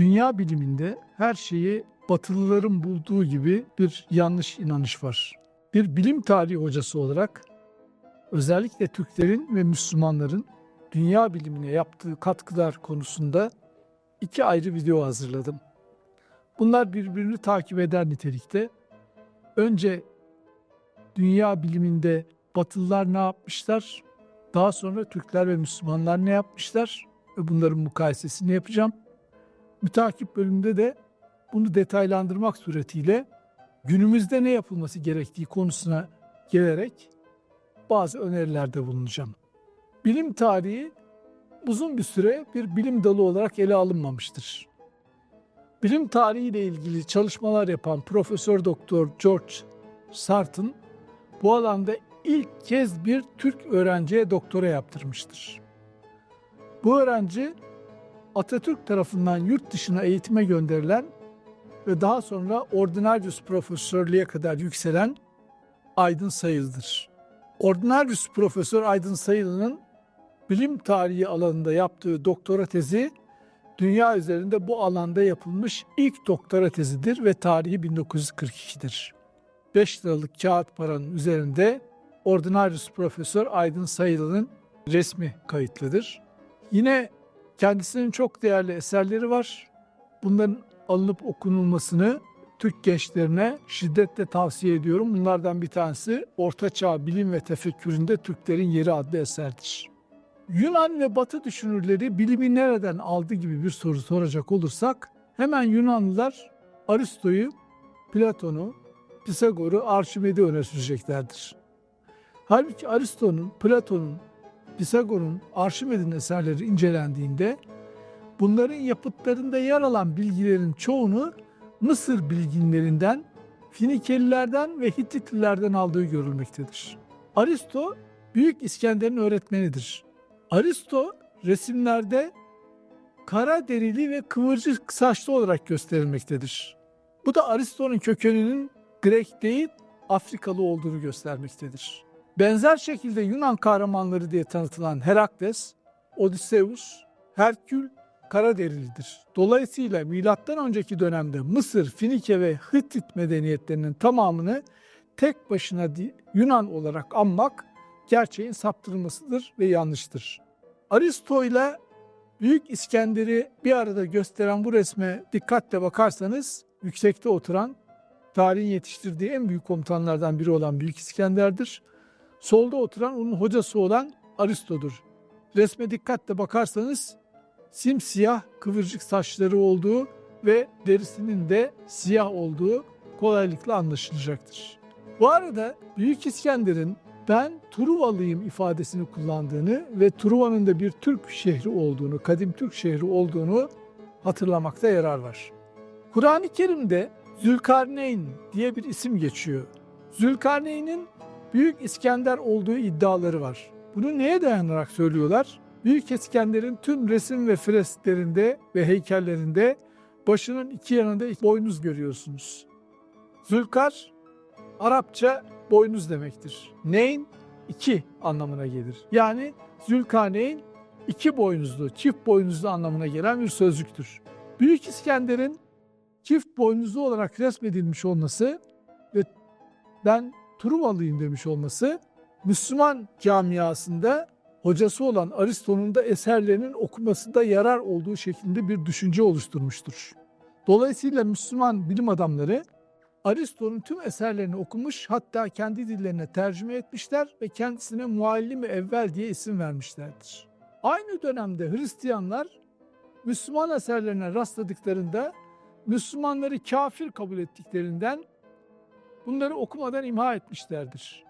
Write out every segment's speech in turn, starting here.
Dünya biliminde her şeyi Batılıların bulduğu gibi bir yanlış inanış var. Bir bilim tarihi hocası olarak özellikle Türklerin ve Müslümanların dünya bilimine yaptığı katkılar konusunda iki ayrı video hazırladım. Bunlar birbirini takip eder nitelikte. Önce dünya biliminde Batılılar ne yapmışlar? Daha sonra Türkler ve Müslümanlar ne yapmışlar? Ve bunların mukayesesini yapacağım. Mütakip bölümde de bunu detaylandırmak suretiyle günümüzde ne yapılması gerektiği konusuna gelerek bazı önerilerde bulunacağım. Bilim tarihi uzun bir süre bir bilim dalı olarak ele alınmamıştır. Bilim tarihi ile ilgili çalışmalar yapan Profesör Doktor George Sarton bu alanda ilk kez bir Türk öğrenciye doktora yaptırmıştır. Bu öğrenci Atatürk tarafından yurt dışına eğitime gönderilen ve daha sonra ordinarius profesörlüğe kadar yükselen Aydın Sayılı'dır. Ordinarius Profesör Aydın Sayılı'nın bilim tarihi alanında yaptığı doktora tezi dünya üzerinde bu alanda yapılmış ilk doktora tezidir ve tarihi 1942'dir. 5 liralık kağıt paranın üzerinde Ordinarius Profesör Aydın Sayılı'nın resmi kayıtlıdır. Yine kendisinin çok değerli eserleri var. Bunların alınıp okunulmasını Türk gençlerine şiddetle tavsiye ediyorum. Bunlardan bir tanesi Ortaçağ Bilim ve Tefekküründe Türklerin Yeri adlı eserdir. Yunan ve Batı düşünürleri bilimi nereden aldı gibi bir soru soracak olursak hemen Yunanlılar Aristo'yu, Platon'u, Pisagor'u, Arşimed'i öne süreceklerdir. Halbuki Aristo'nun, Platon'un, Pisagor'un, Arşimed'in eserleri incelendiğinde bunların yapıtlarında yer alan bilgilerin çoğunu Mısır bilginlerinden, Finikelilerden ve Hititlilerden aldığı görülmektedir. Aristo, Büyük İskender'in öğretmenidir. Aristo resimlerde kara derili ve kıvırcık saçlı olarak gösterilmektedir. Bu da Aristo'nun kökeninin Grek değil Afrikalı olduğunu göstermektedir. Benzer şekilde Yunan kahramanları diye tanıtılan Herakles, Odysseus, Herkül Karaderilidir. Dolayısıyla milattan önceki dönemde Mısır, Finike ve Hittit medeniyetlerinin tamamını tek başına Yunan olarak anmak gerçeğin saptırılmasıdır ve yanlıştır. Aristo ile Büyük İskender'i bir arada gösteren bu resme dikkatle bakarsanız yüksekte oturan tarihin yetiştirdiği en büyük komutanlardan biri olan Büyük İskender'dir. Solda oturan onun hocası olan Aristo'dur. Resme dikkatle bakarsanız simsiyah kıvırcık saçları olduğu ve derisinin de siyah olduğu kolaylıkla anlaşılacaktır. Bu arada Büyük İskender'in ben Truvalıyım ifadesini kullandığını ve Truva'nın da bir Türk şehri olduğunu, kadim Türk şehri olduğunu hatırlamakta yarar var. Kur'an-ı Kerim'de Zülkarneyn diye bir isim geçiyor. Zülkarneyn'in Büyük İskender olduğu iddiaları var. Bunu neye dayanarak söylüyorlar? Büyük İskender'in tüm resim ve fresklerinde ve heykellerinde başının iki yanında iki boynuz görüyorsunuz. Zülkar Arapça boynuz demektir. Neyn iki anlamına gelir. Yani Zülkarneyn iki boynuzlu, çift boynuzlu anlamına gelen bir sözcüktür. Büyük İskender'in çift boynuzlu olarak resmedilmiş olması ve ben Truvalıyım demiş olması Müslüman camiasında hocası olan Aristo'nun da eserlerinin okumasında yarar olduğu şeklinde bir düşünce oluşturmuştur. Dolayısıyla Müslüman bilim adamları Aristo'nun tüm eserlerini okumuş hatta kendi dillerine tercüme etmişler ve kendisine muallim evvel diye isim vermişlerdir. Aynı dönemde Hristiyanlar Müslüman eserlerine rastladıklarında Müslümanları kafir kabul ettiklerinden bunları okumadan imha etmişlerdir.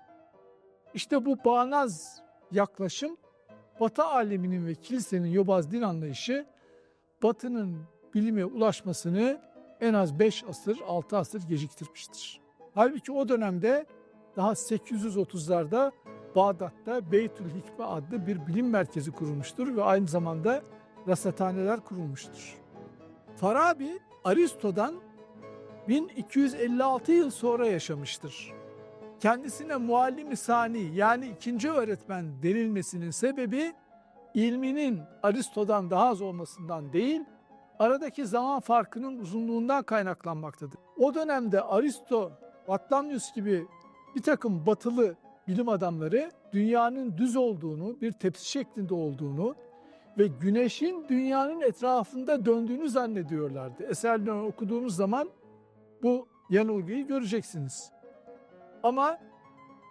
İşte bu bağnaz yaklaşım Batı aleminin ve kilisenin yobaz din anlayışı Batı'nın bilime ulaşmasını en az 5 asır, 6 asır geciktirmiştir. Halbuki o dönemde daha 830'larda Bağdat'ta Beytül Hikme adlı bir bilim merkezi kurulmuştur ve aynı zamanda rasathaneler kurulmuştur. Farabi Aristo'dan 1256 yıl sonra yaşamıştır. Kendisine muallim sani yani ikinci öğretmen denilmesinin sebebi ilminin Aristo'dan daha az olmasından değil, aradaki zaman farkının uzunluğundan kaynaklanmaktadır. O dönemde Aristo, Batlamyus gibi bir takım batılı bilim adamları dünyanın düz olduğunu, bir tepsi şeklinde olduğunu ve güneşin dünyanın etrafında döndüğünü zannediyorlardı. Eserlerini okuduğumuz zaman bu yanılgıyı göreceksiniz. Ama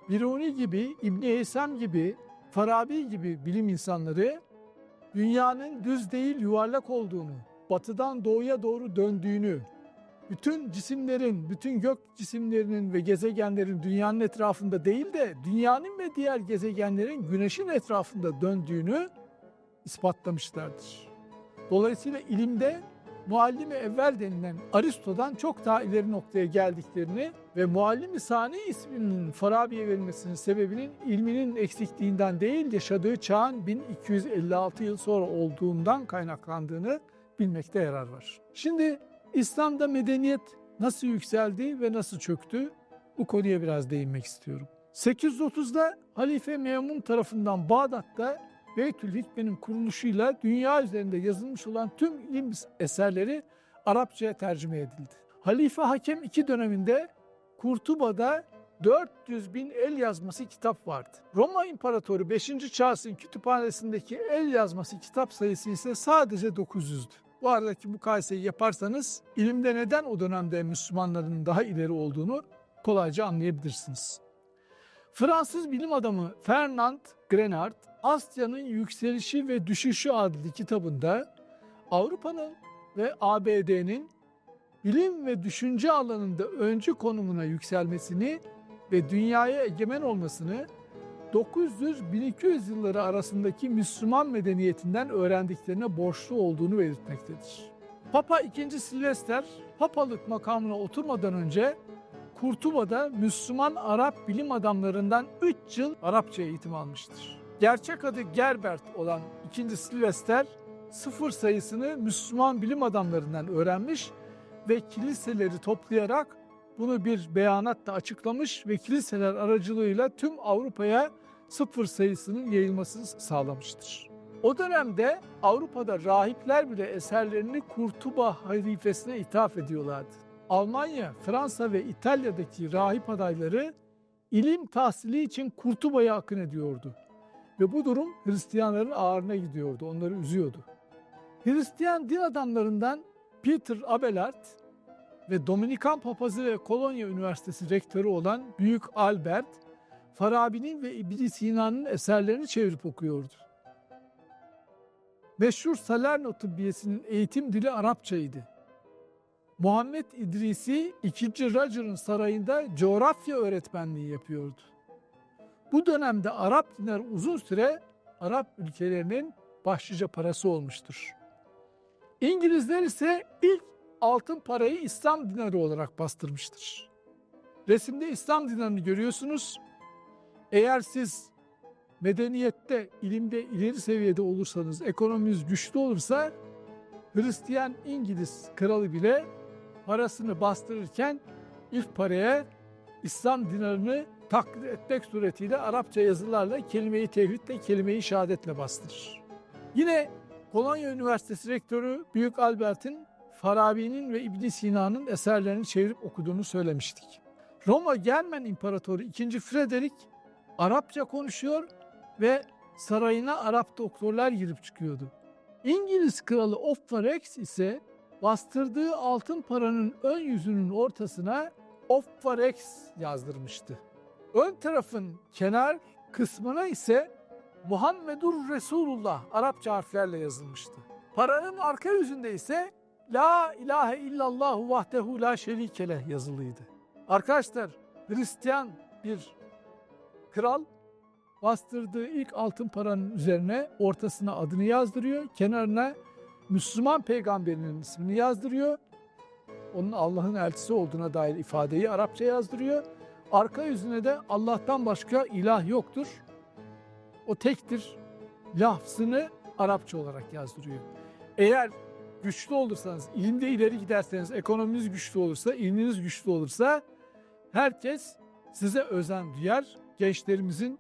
Biruni gibi, İbni Heysem gibi, Farabi gibi bilim insanları dünyanın düz değil yuvarlak olduğunu, batıdan doğuya doğru döndüğünü, bütün cisimlerin, bütün gök cisimlerinin ve gezegenlerin dünyanın etrafında değil de dünyanın ve diğer gezegenlerin güneşin etrafında döndüğünü ispatlamışlardır. Dolayısıyla ilimde muallimi evvel denilen Aristo'dan çok daha ileri noktaya geldiklerini ve muallimi sani isminin Farabi'ye verilmesinin sebebinin ilminin eksikliğinden değil yaşadığı çağın 1256 yıl sonra olduğundan kaynaklandığını bilmekte yarar var. Şimdi İslam'da medeniyet nasıl yükseldi ve nasıl çöktü? Bu konuya biraz değinmek istiyorum. 830'da Halife Memun tarafından Bağdat'ta Beytül Hikme'nin kuruluşuyla dünya üzerinde yazılmış olan tüm ilim eserleri Arapçaya tercüme edildi. Halife Hakem II döneminde Kurtuba'da 400 bin el yazması kitap vardı. Roma İmparatoru 5. Charles'ın kütüphanesindeki el yazması kitap sayısı ise sadece 900'dü. Bu aradaki mukayeseyi yaparsanız ilimde neden o dönemde Müslümanların daha ileri olduğunu kolayca anlayabilirsiniz. Fransız bilim adamı Fernand Grenard, Asya'nın Yükselişi ve Düşüşü adlı kitabında Avrupa'nın ve ABD'nin bilim ve düşünce alanında öncü konumuna yükselmesini ve dünyaya egemen olmasını 900-1200 yılları arasındaki Müslüman medeniyetinden öğrendiklerine borçlu olduğunu belirtmektedir. Papa II. Silvester, papalık makamına oturmadan önce Kurtuba'da Müslüman Arap bilim adamlarından 3 yıl Arapça eğitim almıştır. Gerçek adı Gerbert olan 2. Silvester sıfır sayısını Müslüman bilim adamlarından öğrenmiş ve kiliseleri toplayarak bunu bir beyanatla açıklamış ve kiliseler aracılığıyla tüm Avrupa'ya sıfır sayısının yayılmasını sağlamıştır. O dönemde Avrupa'da rahipler bile eserlerini Kurtuba halifesine ithaf ediyorlardı. Almanya, Fransa ve İtalya'daki rahip adayları ilim tahsili için Kurtuba'ya akın ediyordu. Ve bu durum Hristiyanların ağırına gidiyordu, onları üzüyordu. Hristiyan din adamlarından Peter Abelard ve Dominikan Papazı ve Kolonya Üniversitesi rektörü olan Büyük Albert, Farabi'nin ve ibn Sina'nın eserlerini çevirip okuyordu. Meşhur Salerno Tıbbiyesi'nin eğitim dili Arapçaydı. Muhammed İdrisi 2. Roger'ın sarayında coğrafya öğretmenliği yapıyordu. Bu dönemde Arap dinleri uzun süre Arap ülkelerinin başlıca parası olmuştur. İngilizler ise ilk altın parayı İslam dinarı olarak bastırmıştır. Resimde İslam dinarını görüyorsunuz. Eğer siz medeniyette, ilimde ileri seviyede olursanız, ekonominiz güçlü olursa Hristiyan İngiliz kralı bile parasını bastırırken ilk paraya İslam dinarını taklit etmek suretiyle Arapça yazılarla kelimeyi tevhidle, kelimeyi şehadetle bastırır. Yine Kolonya Üniversitesi Rektörü Büyük Albert'in Farabi'nin ve İbn Sina'nın eserlerini çevirip okuduğunu söylemiştik. Roma Germen İmparatoru 2. Frederick Arapça konuşuyor ve sarayına Arap doktorlar girip çıkıyordu. İngiliz kralı Offarex ise bastırdığı altın paranın ön yüzünün ortasına Offarex yazdırmıştı. Ön tarafın kenar kısmına ise Muhammedur Resulullah Arapça harflerle yazılmıştı. Paranın arka yüzünde ise La ilahe illallah vahdehu la şerikele yazılıydı. Arkadaşlar Hristiyan bir kral bastırdığı ilk altın paranın üzerine ortasına adını yazdırıyor. Kenarına Müslüman peygamberinin ismini yazdırıyor. Onun Allah'ın elçisi olduğuna dair ifadeyi Arapça yazdırıyor. Arka yüzüne de Allah'tan başka ilah yoktur. O tektir. Lafzını Arapça olarak yazdırıyor. Eğer güçlü olursanız, ilimde ileri giderseniz, ekonominiz güçlü olursa, ilminiz güçlü olursa herkes size özen duyar. Gençlerimizin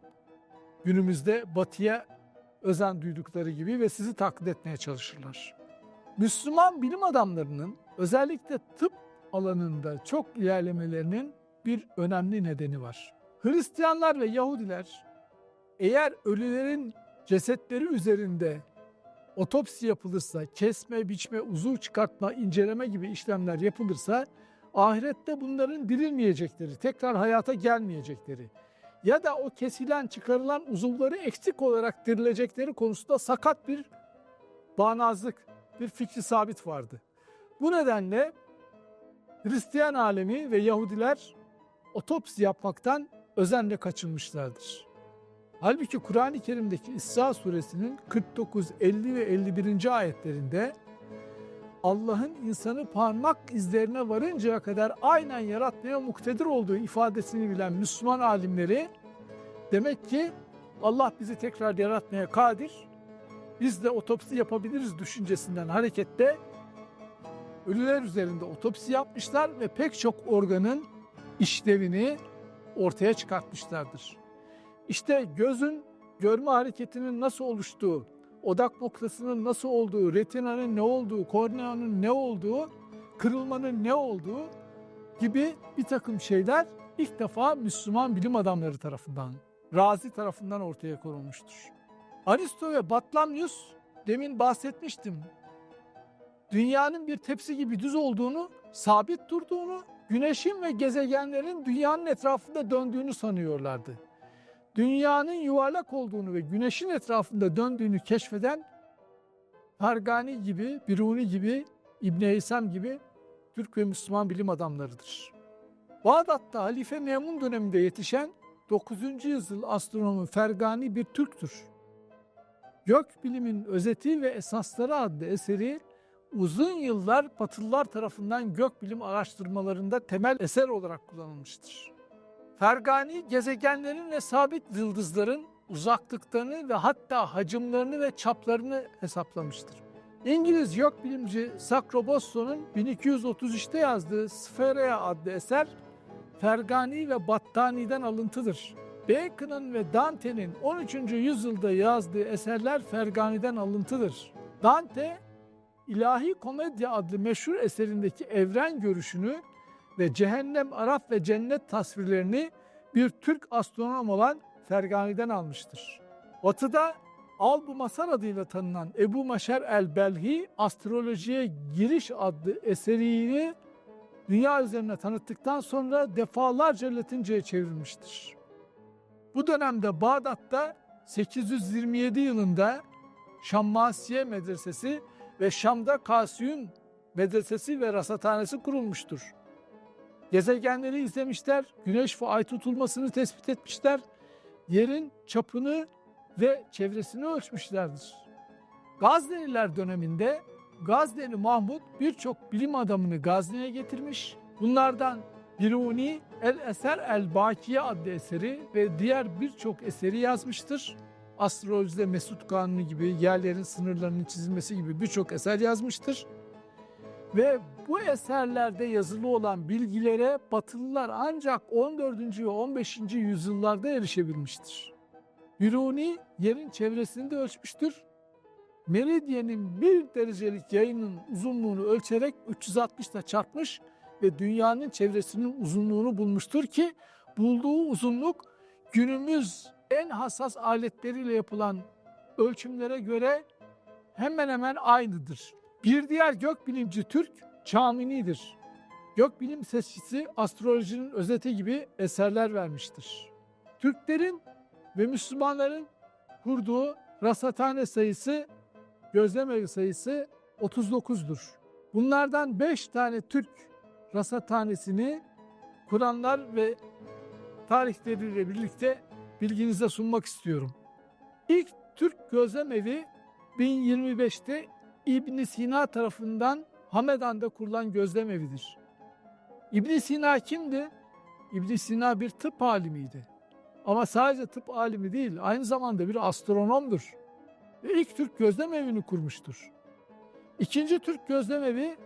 günümüzde batıya özen duydukları gibi ve sizi taklit etmeye çalışırlar. Müslüman bilim adamlarının özellikle tıp alanında çok ilerlemelerinin bir önemli nedeni var. Hristiyanlar ve Yahudiler eğer ölülerin cesetleri üzerinde otopsi yapılırsa, kesme, biçme, uzuv çıkartma, inceleme gibi işlemler yapılırsa ahirette bunların dirilmeyecekleri, tekrar hayata gelmeyecekleri ya da o kesilen, çıkarılan uzuvları eksik olarak dirilecekleri konusunda sakat bir bağnazlık, bir fikri sabit vardı. Bu nedenle Hristiyan alemi ve Yahudiler otopsi yapmaktan özenle kaçınmışlardır. Halbuki Kur'an-ı Kerim'deki İsra suresinin 49, 50 ve 51. ayetlerinde Allah'ın insanı parmak izlerine varıncaya kadar aynen yaratmaya muktedir olduğu ifadesini bilen Müslüman alimleri demek ki Allah bizi tekrar yaratmaya kadir, biz de otopsi yapabiliriz düşüncesinden hareketle ölüler üzerinde otopsi yapmışlar ve pek çok organın işlevini ortaya çıkartmışlardır. İşte gözün görme hareketinin nasıl oluştuğu, odak noktasının nasıl olduğu, retinanın ne olduğu, korneanın ne olduğu, kırılmanın ne olduğu gibi bir takım şeyler ilk defa Müslüman bilim adamları tarafından, Razi tarafından ortaya konulmuştur. Aristo ve Batlamyus demin bahsetmiştim. Dünyanın bir tepsi gibi düz olduğunu, sabit durduğunu, güneşin ve gezegenlerin dünyanın etrafında döndüğünü sanıyorlardı dünyanın yuvarlak olduğunu ve güneşin etrafında döndüğünü keşfeden Pargani gibi, Biruni gibi, İbn Heysem gibi Türk ve Müslüman bilim adamlarıdır. Bağdat'ta Halife Memun döneminde yetişen 9. yüzyıl astronomu Fergani bir Türktür. Gök bilimin özeti ve esasları adlı eseri uzun yıllar Batılılar tarafından gökbilim araştırmalarında temel eser olarak kullanılmıştır. Fergani gezegenlerin ve sabit yıldızların uzaklıklarını ve hatta hacimlerini ve çaplarını hesaplamıştır. İngiliz yok bilimci Sacro Bosso'nun 1233'te yazdığı Spherea adlı eser Fergani ve Battani'den alıntıdır. Bacon'ın ve Dante'nin 13. yüzyılda yazdığı eserler Fergani'den alıntıdır. Dante, İlahi Komedya adlı meşhur eserindeki evren görüşünü ve cehennem, araf ve cennet tasvirlerini bir Türk astronom olan Fergani'den almıştır. Batı'da Albu Masar adıyla tanınan Ebu Maşer el-Belhi Astrolojiye Giriş adlı eserini dünya üzerine tanıttıktan sonra defalarca Latince'ye çevrilmiştir. Bu dönemde Bağdat'ta 827 yılında Şammasiye Medresesi ve Şam'da Kasiyun Medresesi ve Rasathanesi kurulmuştur. Gezegenleri izlemişler, güneş ve ay tutulmasını tespit etmişler, yerin çapını ve çevresini ölçmüşlerdir. Gazneliler döneminde Gazneli Mahmud birçok bilim adamını Gazne'ye getirmiş. Bunlardan Biruni El Eser El Bakiye adlı eseri ve diğer birçok eseri yazmıştır. Astrolojide Mesut Kanunu gibi yerlerin sınırlarının çizilmesi gibi birçok eser yazmıştır. Ve bu eserlerde yazılı olan bilgilere Batılılar ancak 14. ve 15. yüzyıllarda erişebilmiştir. Biruni yerin çevresini de ölçmüştür. Meridyenin bir derecelik yayının uzunluğunu ölçerek 360 ile çarpmış ve dünyanın çevresinin uzunluğunu bulmuştur ki bulduğu uzunluk günümüz en hassas aletleriyle yapılan ölçümlere göre hemen hemen aynıdır. Bir diğer gökbilimci Türk Çamini'dir. Gökbilim sesçisi astrolojinin özeti gibi eserler vermiştir. Türklerin ve Müslümanların kurduğu rasathane sayısı, gözlemevi sayısı 39'dur. Bunlardan 5 tane Türk rasathanesini Kur'anlar ve tarihleriyle birlikte bilginize sunmak istiyorum. İlk Türk gözlemevi 1025'te İbn Sina tarafından Hamedan'da kurulan gözlem evidir. İbn Sina kimdi? İbn Sina bir tıp alimiydi. Ama sadece tıp alimi değil, aynı zamanda bir astronomdur. Ve ilk Türk gözlem evini kurmuştur. İkinci Türk gözlem evi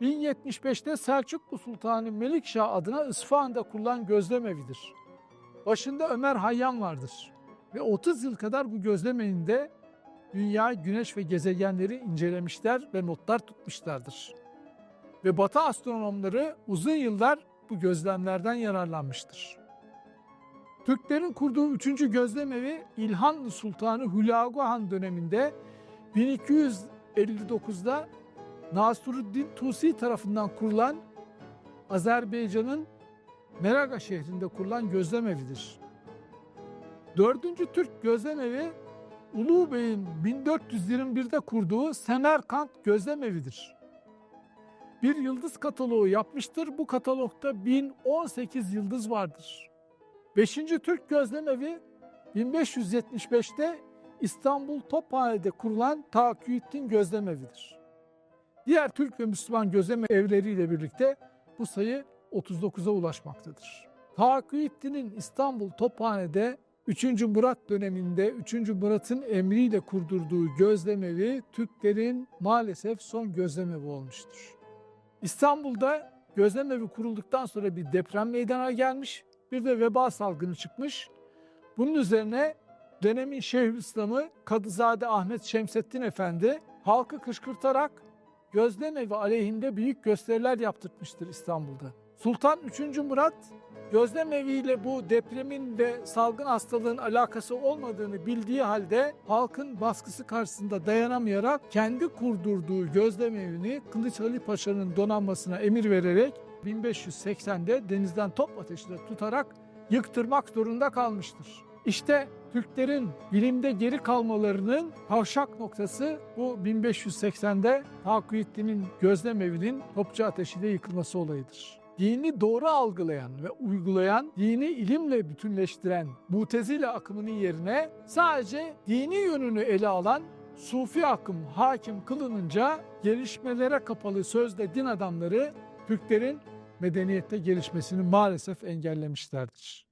1075'te Selçuklu Sultanı Melikşah adına İsfahan'da kurulan gözlem evidir. Başında Ömer Hayyam vardır. Ve 30 yıl kadar bu gözlem evinde dünya, güneş ve gezegenleri incelemişler ve notlar tutmuşlardır. Ve Batı astronomları uzun yıllar bu gözlemlerden yararlanmıştır. Türklerin kurduğu 3. gözlemevi İlhanlı Sultanı Hülagü Han döneminde 1259'da Nasiruddin Tusi tarafından kurulan Azerbaycan'ın Meraga şehrinde kurulan gözlemevidir. Dördüncü Türk gözlemevi Ulu Bey'in 1421'de kurduğu Semerkant gözlemevidir. Bir yıldız kataloğu yapmıştır. Bu katalogda 1018 yıldız vardır. Beşinci Türk gözlemevi 1575'te İstanbul Tophane'de kurulan Takiyüddin gözlemevidir. Diğer Türk ve Müslüman gözleme evleriyle birlikte bu sayı 39'a ulaşmaktadır. Takiyüddin'in İstanbul Tophane'de 3. Murat döneminde 3. Murat'ın emriyle kurdurduğu gözlemevi Türklerin maalesef son gözlemevi olmuştur. İstanbul'da gözlemevi kurulduktan sonra bir deprem meydana gelmiş, bir de veba salgını çıkmış. Bunun üzerine dönemin Şeyhülislam'ı Kadızade Ahmet Şemseddin Efendi halkı kışkırtarak gözlemevi aleyhinde büyük gösteriler yaptırmıştır İstanbul'da. Sultan 3. Murat gözlemeviyle bu depremin ve salgın hastalığın alakası olmadığını bildiği halde halkın baskısı karşısında dayanamayarak kendi kurdurduğu gözlemevini Kılıç Ali Paşa'nın donanmasına emir vererek 1580'de denizden top ateşiyle tutarak yıktırmak zorunda kalmıştır. İşte Türklerin bilimde geri kalmalarının kavşak noktası bu 1580'de Takiyüddin'in gözlemevinin topçu ateşiyle yıkılması olayıdır. Dini doğru algılayan ve uygulayan, dini ilimle bütünleştiren mutezile akımının yerine sadece dini yönünü ele alan Sufi akım hakim kılınınca gelişmelere kapalı sözde din adamları Türklerin medeniyette gelişmesini maalesef engellemişlerdir.